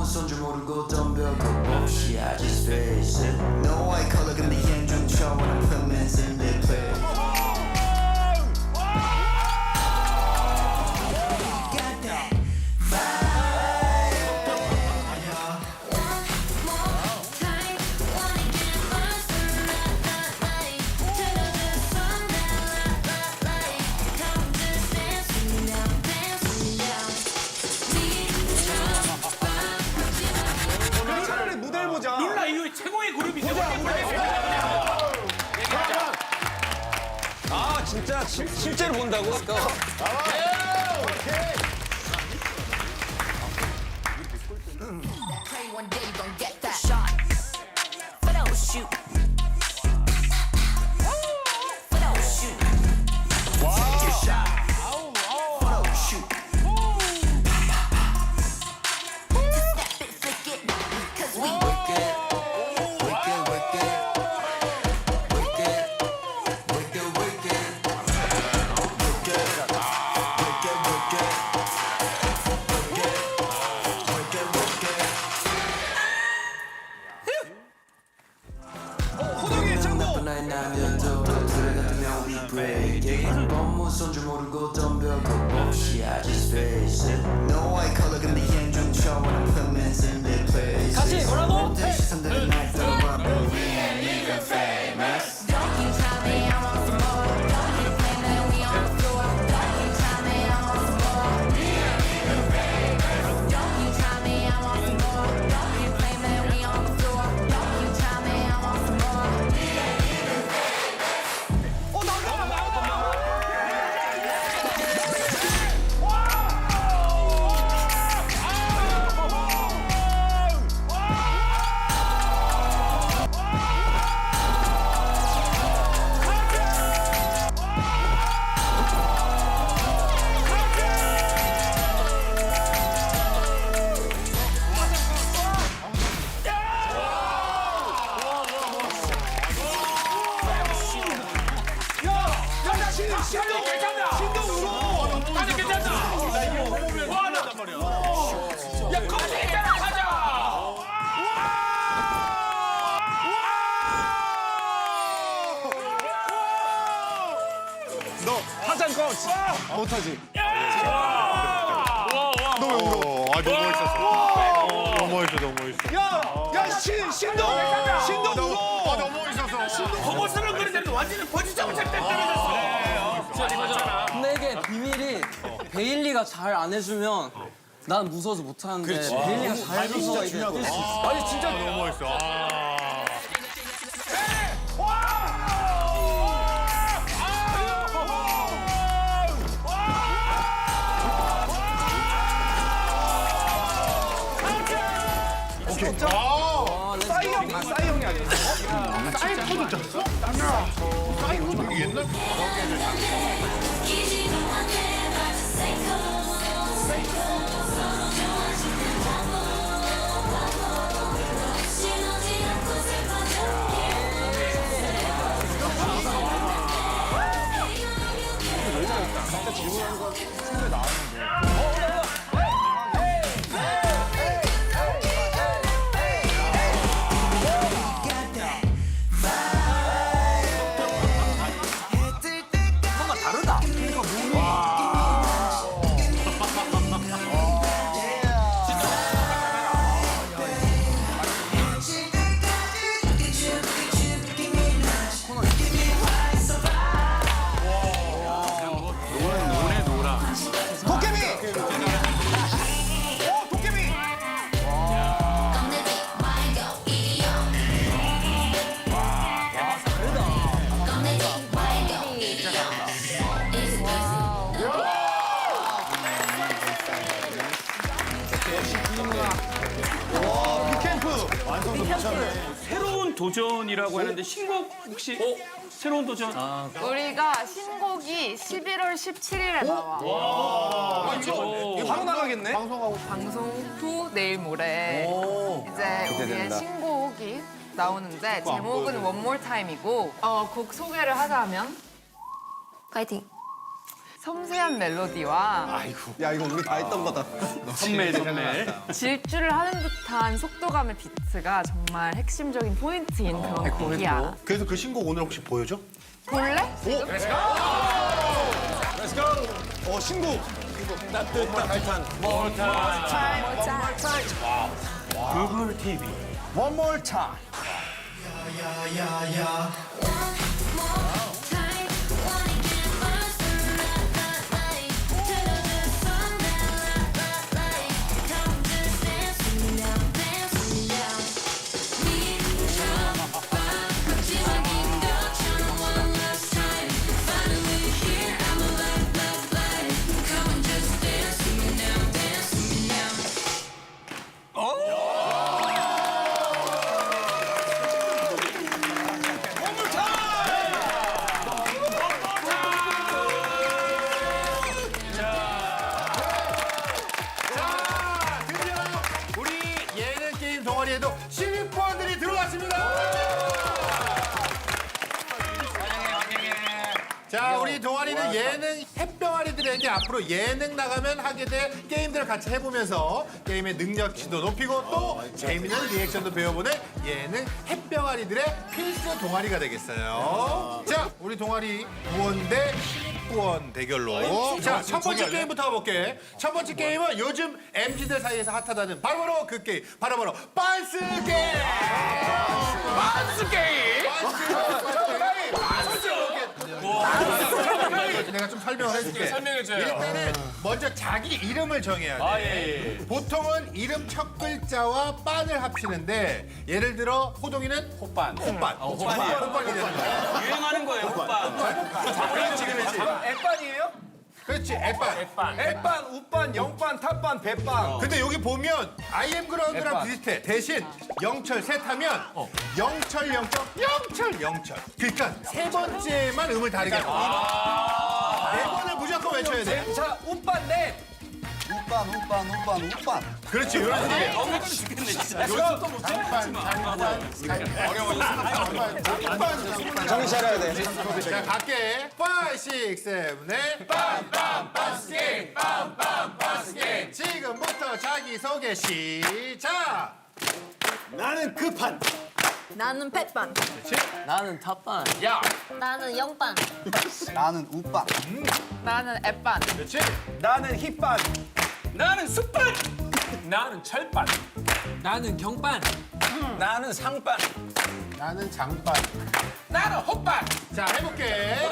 너무 손줄 모르고 덤벼고 없이 I just face it No I color 근데 얘좀 쳐 when I put men in their place 실- 실제로 본다고? said no. 베일리가 잘 안 해주면 난 무서워서 못 하는데 베일리가 잘 해줘서 이게 뛸수 있어. 아니 진짜 너무 멋있어. 아. 아, 싸이 형, 아, 싸이 형이 아니야. 옛날 뭔가 도전이라고 하는데 신곡 혹시? 새로운 도전? 우리가 신곡이 11월 17일에 나와. 이거 바로 나가겠네. 방송 후 내일 모레 이제 우리의 신곡이 나오는데 제목은 One More Time이고 어, 곡 소개를 하자면? 파이팅. 섬세한 멜로디와 야 이거 우리 다 했던 거다. 선멜 선멜. 질주를 하는 듯한 속도감의 비트가 정말 핵심적인 포인트인 그런 곡이야. 그래서 그 신곡 오늘 혹시 보여줘? 볼래? 어 신곡. 구글 TV. One more time. 자, 앞으로 예능 나가면 하게 될 게임들을 같이 해보면서 게임의 능력치도 높이고 또 재미있는 리액션도 배워보는 예능 햇병아리들의 필수 동아리가 되겠어요. 자, 우리 동아리 부원 대 신입부원 대결로. 자, 첫 번째 게임부터 가볼게. 첫 번째 게임은 요즘 MZ들 사이에서 핫하다는 바로바로 그 게임. 바로바로 빤스 게임! 내가 좀 설명을 해줄게. 설명해줘요. 일단은 먼저 자기 이름을 정해야 돼. 아, 예, 예. 보통은 이름 첫 글자와 빤을 합치는데 예를 들어 호동이는 호반. 호빤. 호빤이, 호빤이 되는 거야. 유행하는 거예요, 호반. 앱반이에요? 그렇지, 애빤. 햇반. 앱반, 우반, 영반, 탑반, 배반. 근데 여기 보면 IM 그라운드랑 애빤. 비슷해. 대신 영철 셋 하면 영철 영철 영철 영철. 그러니까 세 번째만 음을 다르게 해. 네 무조건 외쳐야 돼. 자, 넷. 우반, 우반, 우반, 우반. 그렇지, 이런 식의. 정신 차려야 돼. 자, 갈게. 5, 6, 7, 8. 빰빰 빠스 게임. 빰빰 빠스 게임. 지금부터 자기소개 시작. 나는 급한. 나는 백반, 나는 탑반. 야, 나는 영반, 나는 우반. 나는 앱반. 그렇지. 나는 힙반. 나는 숯반. 나는 철반. 나는 경반. 나는 상반. 나는 장반. 나는 호반. 자, 해볼게.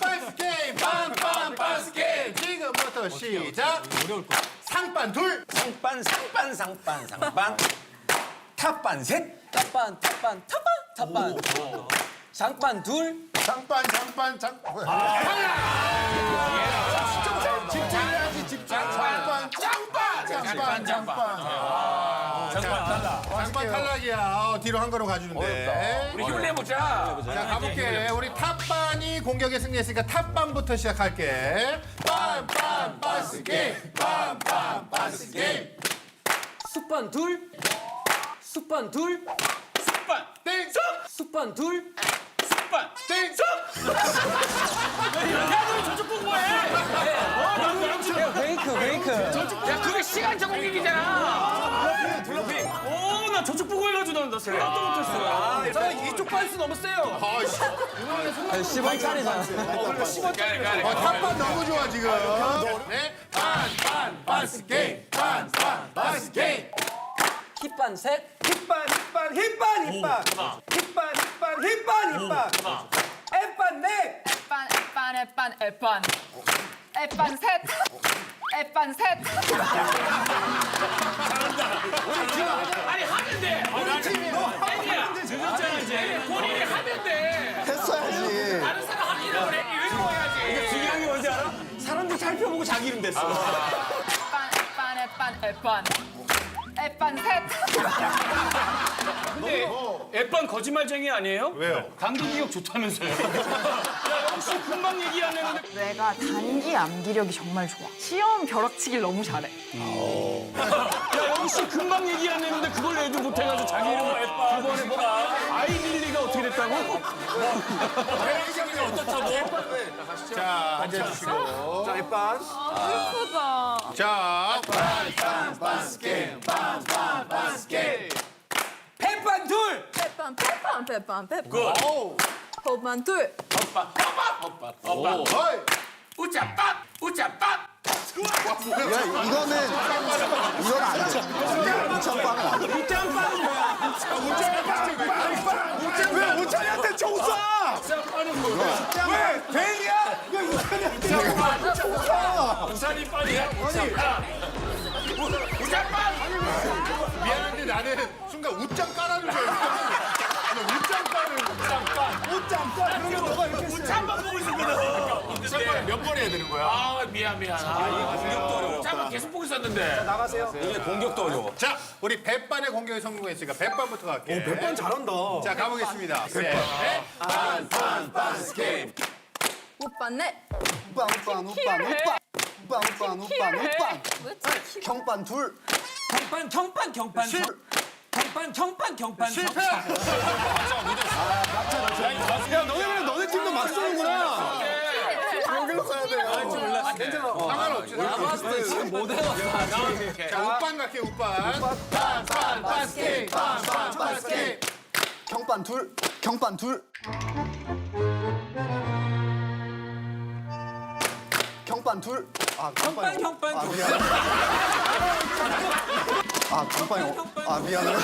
빠스 게임. 빠스 게임. 지금부터 시작. 어려울 거야. 상반 둘. 상반, 상반, 상반, 상반. 탑반 셋. 탑반, 탑반, 탑반, 탑반. 장반 둘. 장반 장반 장. 집중해야지 집중. 장반 장반 장반 장반. 정말 달라. 장반 탈락이야. 어, 뒤로 한 걸음 가주면 돼. 우리 힘을 내보자. 자 가볼게. 우리 탑반이 공격에 승리했으니까 탑반부터 시작할게. 빰빰 빠스 게임. 빰빰 빠스 게임. 쑥반 둘. 쑥반 둘. 숯반. 땡. 쑥반 둘. 숯반. 땡. 야, 너 저쪽 보고 해. 어, 너 그렇지. 야, 웨이크, 웨이크. 야, 그게 시간적 공격이잖아. 오, 나 저쪽 보고 해가지고 나 생각도 못했어. 일단 이쪽 반스 너무 세요. 아니, 10원 짜리잖아. 어, 탑반 너무 좋아 지금. 네. 빰빰 빠스 게임. 빰빰 빠스 게임. 힙반 셋. 힙반, 힙반, 힙반, 힙반. 힙반, 힙반, 힙반, 힙반. 앱반 넷. 앱반, 앱반, 앱반, 앱반. 앱반 셋. 앱반 셋. 아니, 하면 돼. 우리 팀이 애기야. 늦었잖아, 이제. 본인이 하면 돼. 했어야지. 다른 사람 하기 이름을 해. 외워야지. 중요한 게 뭔지 알아? 사람들 살펴보고 자기 이름 됐어. 앱반, 앱반, 앱반, 앱반. 앱반 셋. 근데 앱반 거짓말쟁이 아니에요? 왜요? 단기 기억 좋다면서요. 야, 역시 금방 얘기하는데. 내가 단기 암기력이 정말 좋아. 시험 벼락치기를 너무 잘해. 야, 역시 금방 얘기하는데 그걸 애도 못해가지고 자기 이름을 앱반. 그번에 뭐라. 아이빌리가 어떻게 됐다고? 자, 앉아주시고. 자, 햇반. 예쁘다. 자, 햇반 둘. 빼빵 빼빵 빼빵 빼빵. 호반 둘. 어이. 우짜빵 우짜빵 이거는 이건 아니죠. 우창빵은 아니죠. 우짱빵은 뭐야? 왜 우찬이한테 총 쏴? 왜? 베일이야? 왜 우찬이한테 총 쏴? 우산이 우짜빵 미안한데 나는 순간 웃장 깔아준 줄 알았어. 웃장 깔을. 우짱빵. 그러면 너가 이렇게 쓰 우짜빵 보고 있었거든 몇번 해야 되는 거야? 아 미안 미안 아 공격도 어려워 우짜빵 계속 보고 있었는데 나가세요. 자, 우리 백반의 공격에 성공했으니까 백반부터 갈게. 햇반 잘한다. 자, 가보겠습니다. 셋, 넷. 오빠 넷. 우빵 우빵 우빵 우빵. 우빵 우빵 우빵 우빵. 경반 둘. 경판 경판 경판 실- 경판 경판 경판 실패! 야, 너네 그래 너네 팀도 막 쏘는구나. 여기로 가야 돼요. 상관없지. 나봤을 때 지금 못 해봤어 자, 우반 갈게, 반, 반스케 반, 반, 반스케 경반 둘. 경반 둘. 경반 둘. 아 경판 경반이. 경판 아 미안. 아 경반이. 아 미안해.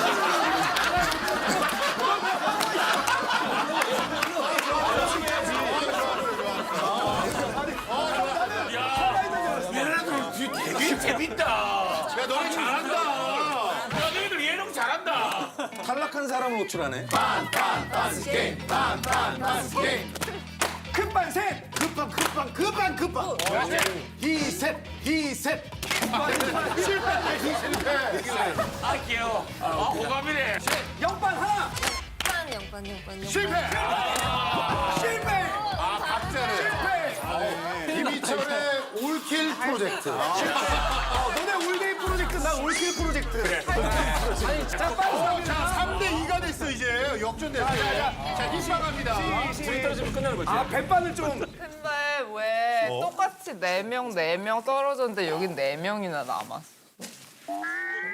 되게 재밌다 야, 너네 잘한다. 야 너희들 예능 잘한다 탈락한 사람을 호출하네. 반스케 반, 반, 반스케 큰반 셋. 급반, 급반, 급반, 급반. 실패, 실패. 아 귀여워 아 호감이네 영반 하나. 영반 영반 영반. 실패. 실패. 아, 박자를. 김희철의 올킬 프로젝트. 어, 너네 올데이 프로젝트, 나 올킬 프로젝트. 아니, 자, 빨리 어, 자, 3대 2가 됐어, 이제. 역전됐어요. 자, 희망합니다. 둘이 떨어지면 끝나는 거지. 아, 백반을 좀. 근데 왜 똑같이 네명네명 떨어졌는데 여긴 네명이나 남았어?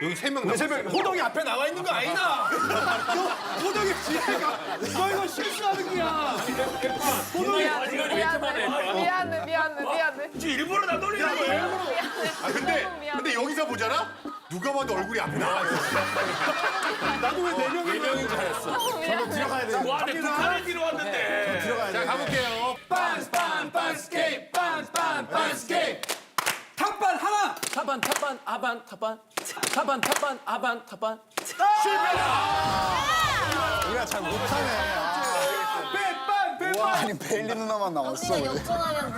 여기 3명 내 남았어. 새벽 호동이 앞에 나와 있는 거 아니다. 너 호동이 뒤에가 너 이거 실수하는 거야. 호동이 미안해 미안해 미안해 미안해 지금 일부러 나 놀리는 거예요 아, 근데, 근데 여기서 보잖아? 누가 봐도 얼굴이 앞에 나와 있어. 나도 왜 네 명이 명인 줄 알았어. 와, 내 북한에 뒤로 왔는데. 자, 가볼게요. 빤스, 빤, 빤스, 케이, 빤스, 빤, 빤스, 케이. 탑반 하나. 타반 타반 아반 타반 타반 타반 아반 타반 우리가 잘 못하네. 백반 백반. 아니 베일리 누나만 나왔어. 우리가 역전하면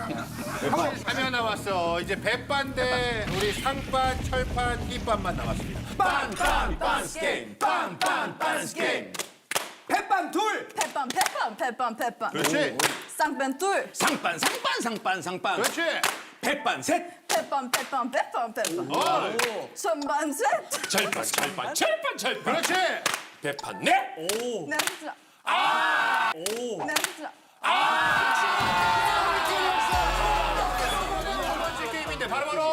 하면 남았어. 이제 백반대 우리 상반, 철판, 흰반만 남았습니다. 빤, 빤, 빤스, 케이, 빤, 빤, 빤스, 케이. 백반 둘. 빼빵 빼빵 빼빵 빼빵. 그렇지, 쌍뺀 둘. 상반 상반 상반 상반. 그렇지. 백반 셋. 빼빵 빼빵 빼빵 빼빵. 어, 전반 셋. 철판, 철판, 철판, 철판. 그렇지. 넷. 오. 냄새. 냄새. 두 번째 게임인데 바로바로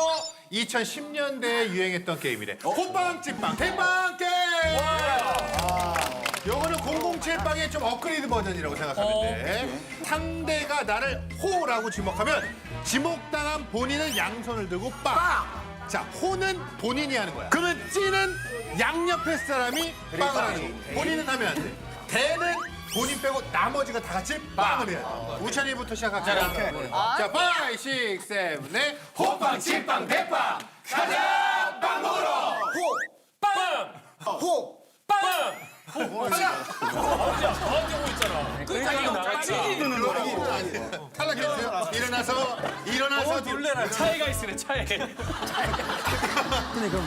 2010년대에 유행했던 게임이래. 호빵, 찐빵, 대빵 게임! 요거는 007빵의 좀 업그레이드 버전이라고 생각하면 돼. 상대가 나를 호라고 지목하면 지목당한 본인은 양손을 들고 빵! 자, 호는 본인이 하는 거야. 그러면 찌는 양옆에 사람이 빵을 하는 거. 본인은 하면 안 돼. 대는 본인 빼고 나머지가 다 같이 빵을 해야 돼. 우찬이부터 시작할게요. 자, 5, 6, 7, 8. 호빵, 찐빵, 대빵! 가자! 빵 먹으러! 빵! 호. 탈락했어요. 일어나서, 일어나서. 놀래라. 차이가 있으네, 차이.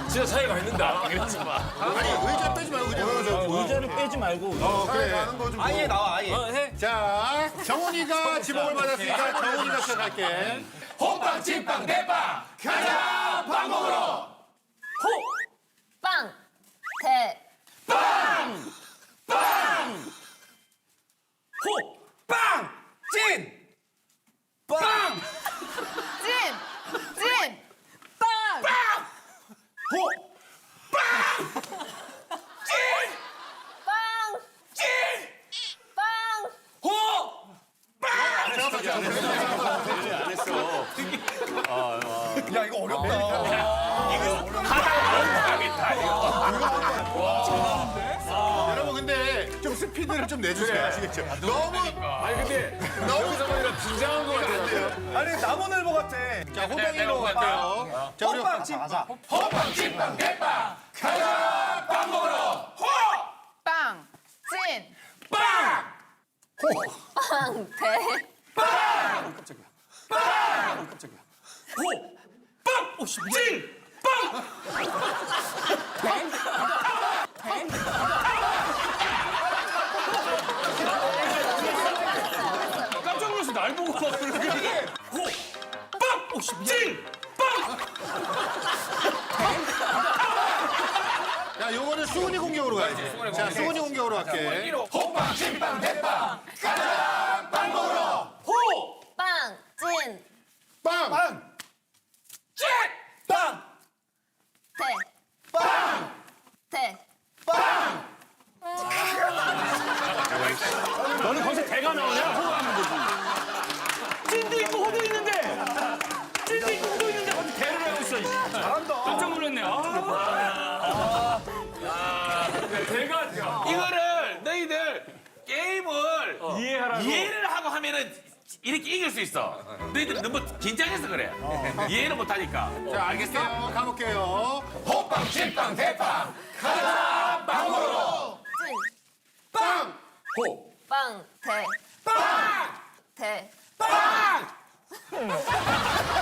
진짜 차이가 있는다. 그랬지 마. 아니, 의자 빼지 말고. 의자를 빼지 말고. 어, 그래. 아예 나와 아예. 어, 해. 자, 정훈이가 지목을 받았으니까 정훈이가 시작할게. 호빵, 찐빵, 대빵! 가자! 빵 먹으러! 빵. 대. 찐! 빵! 찐! 찐! 빵! 빵! 호! 빵! 찐! 빵! 찐! 빵! 호! 빵! 안 했어. 안 했어. 야 이거 어렵다. 아, 좀 스피드를 좀 내주세요. 아시겠죠? 너무 아니 근데 너무 저번이랑 긴장한 것 같아요. 아니 나무늘보 같아. 자 호동이로 갈게요. 자 우리 호빵 찐빵. 호빵 찐빵 대빵 가자 빵 먹으러 호! 빵, 찐, 빵! 빵, 대. 호! 빵! 오, 씨, 찐! 빵! 깜짝 놀라서 날 보고 막 그러게. 호! 빵! 오, 씨, 찐! 빵! 자 요거는 수근이 공격으로 가야지. 자 수근이 공격으로 갈게. 호빵 찐빵 대빵 가자 빵 먹으러 호! 빵, 찐, 빵. 찐! 빵. 대. 빵! 대. 너는 거기서 대가 나오냐? 이거를 너희들 게임을 이해를 하고 하면은 이렇게 이길 수 있어. 너희들 너무 긴장해서 그래. 이해를 못하니까. 자 알겠어요. 가볼게요. 호빵, 찐빵, 대빵. 가자 빵 먹으러. 찐. 빵. 호. 빵, 대. 빵! 대. 빵!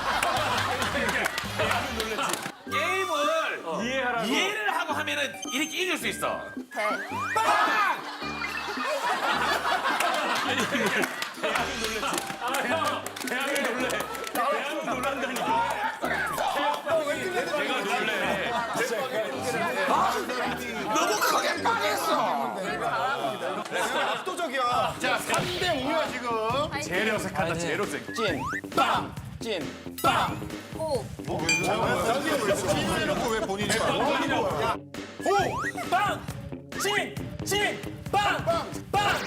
하면은 이렇게 이길 수 있어. 대. 빵! 아, 대학이 놀래. 대학이 놀란다니까. 너무 크게 빵했어. 압도적이야. 자 3대 5야 지금. 제일 어색하다, 제일 어색. 호. 진을 해놓고 왜 본인이 봐? 찐! 찐! 빵! 가자.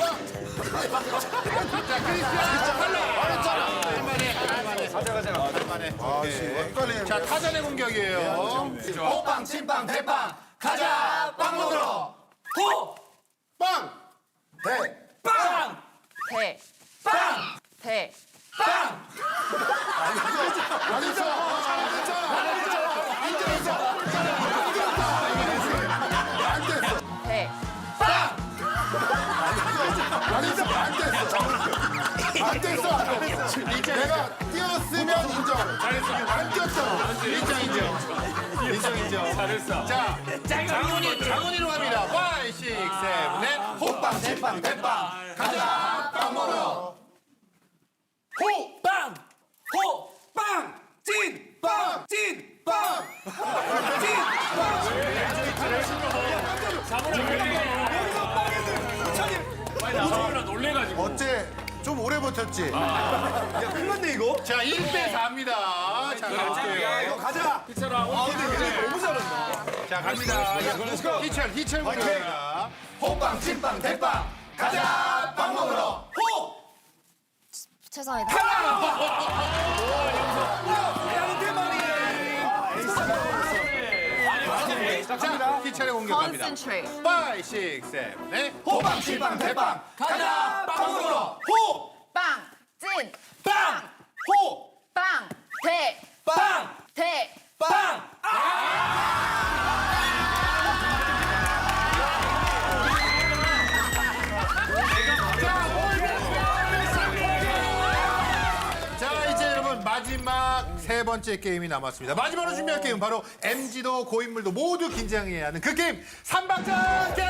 할만해. 오케이. 자 타전의 공격이에요. 호빵 찐빵 대빵 가자 빵 먹으러 호! 빵. 대 빵! 대, 빵! 대, 빵! 대. 안 뛰었어. 인정 인정. 인정 인정. 잘했어. 자 장훈이 장훈이로 갑니다. 5, 6, 7, 8. 호빵 찐빵 대빵 가자 빵 먹으러 호! 빵! 호! 빵! 찐! 빵! 찐! 빵! 찐! 빵! 놀래가지고. 어째 좀 오래 버텼지? 야 큰일 났네 이거. 자 1대 4입니다. 자 야 가볼게요. 이거 가자. 아 근데 얘네 너무 잘한다. 자 갑니다. 희철 희철 공격입니다. 호빵 찐빵 대빵 가자 빵 먹으러 죄송합니다. 자 희철의 공격 갑니다. concentrate. 5, 6, 7, 8. 호빵 찐빵 대빵 가자 빵 먹으러 호. 번째 게임이 남았습니다. 마지막으로 준비할 게임 바로 MG도 고인물도 모두 긴장해야 하는 그 게임 삼박자 게임.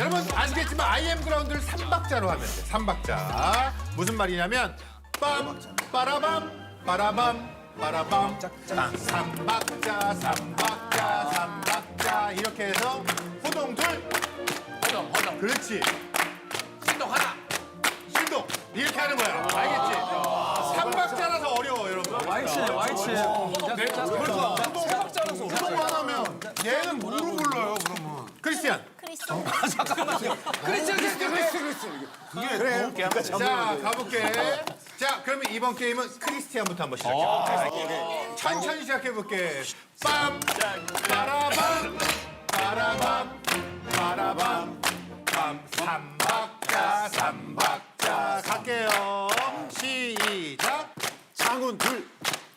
여러분 아시겠지만 IM 그라운드를 삼박자로 하면 돼. 삼박자 무슨 말이냐면 빰 빠라밤 빠라밤 빠라밤 삼박자 삼박자 삼박자 이렇게 해서 호동 둘 허동, 허동. 그렇지 신동 하나. 신동 이렇게 하는 거야 알겠지? 와이치네 와이치. 그런 거 하나면 얘는 뭐로 불러요 그러면. 크리스티안. 크리스. 크리스찬 크리스 크리스 자, 가볼게. 자, 그러면 이번 게임은 크리스티안부터 한번 시작해. 천천히 시작해 볼게. 빰, 빠라밤, 빠라밤, 빠라밤, 빰, 삼박자, 삼박자. 갈게요. 시작. 장훈 둘.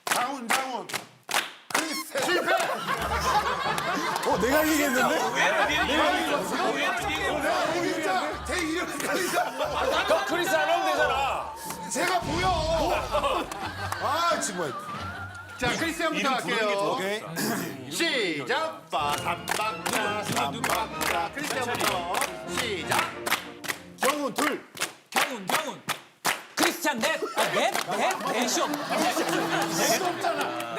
장훈 장훈. 실패! 어 내가 이기겠는데? 진짜 제 이름 헷갈리자. 너 크리스 안 하면 되잖아. 제가 보여. 아, 정말. 자, 크리스티안부터 갈게요. 시작. 빠삼박자, 삼박자. 크리스티안부터 시작. 정훈 둘. 경훈 경훈. 크리스찬 넷! 아, 넷? 넷? 넷이 없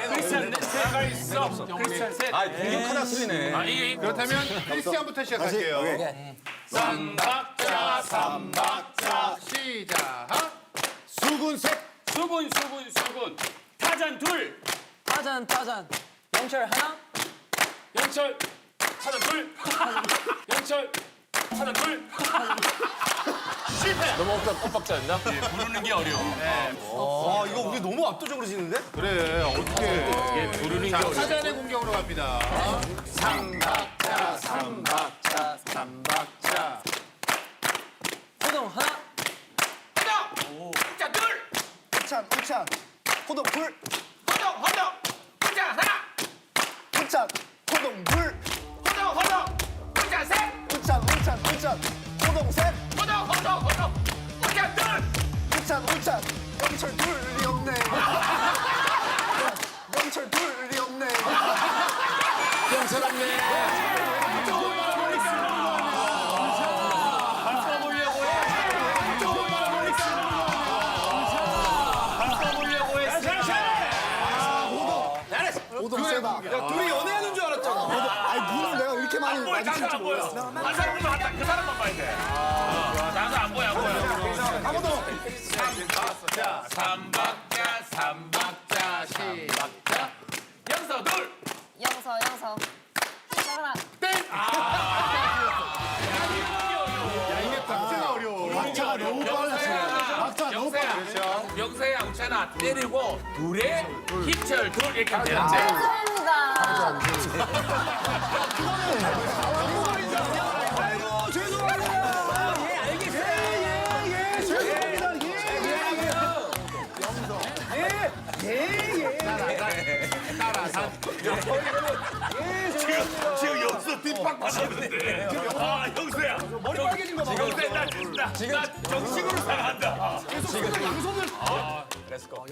크리스찬 넷. 세가 있어. 크리스찬 셋. 아 하나 틀리네. 아 이게 그렇다면 크리스티안부터 시작할게요. 삼박자, 삼박자. 시작. 수군 셋. 수군 수군 수군. 타잔 둘. 따잔, 따잔. 영철 하나? 영철 타잔 둘. 영철 타잔 둘. 실패. 너무 엇박, 엇박자였나? 예, 부르는 게 어려워. 아 이거 우리 너무 압도적으로 지는데? 그래, 어떻게. 예, 부르는 게 자, 어려워. 사전의 공격으로 갑니다. 삼박자, 삼박자, 삼박자. 호동 하나? 자 둘. 우찬 우찬. 호동 둘. 허정 허정. 자 하나. 우찬 호동 둘. 허정 허정. 자 셋. 우찬 우찬 우찬. 호동 셋. 허정 허정 허정. 자 둘. 우찬 우찬. 영철 둘이 없네. 영철 둘이 없네. 호동 세다. 둘이 연애하는 줄 알았잖아. 많이 나도 마주칠 줄안 보여. 한 사람만 봤다. 그 사람만 봐야 돼. 아, 나도 안 보여 안 보여. 삼박자 삼박자 삼박자 시박자 영서 둘. 영서 영서. 하나. 야, 때리고 둘에 희철 둘 이렇게 하면 되는데. 감사합니다. 지금 영서 뒷박 받았는데. 아 영서야. 머리 빨개진 거 봐. 영서야 나 진짜 나 정식으로 사랑한다. 계속 양손을 아, 렛츠고.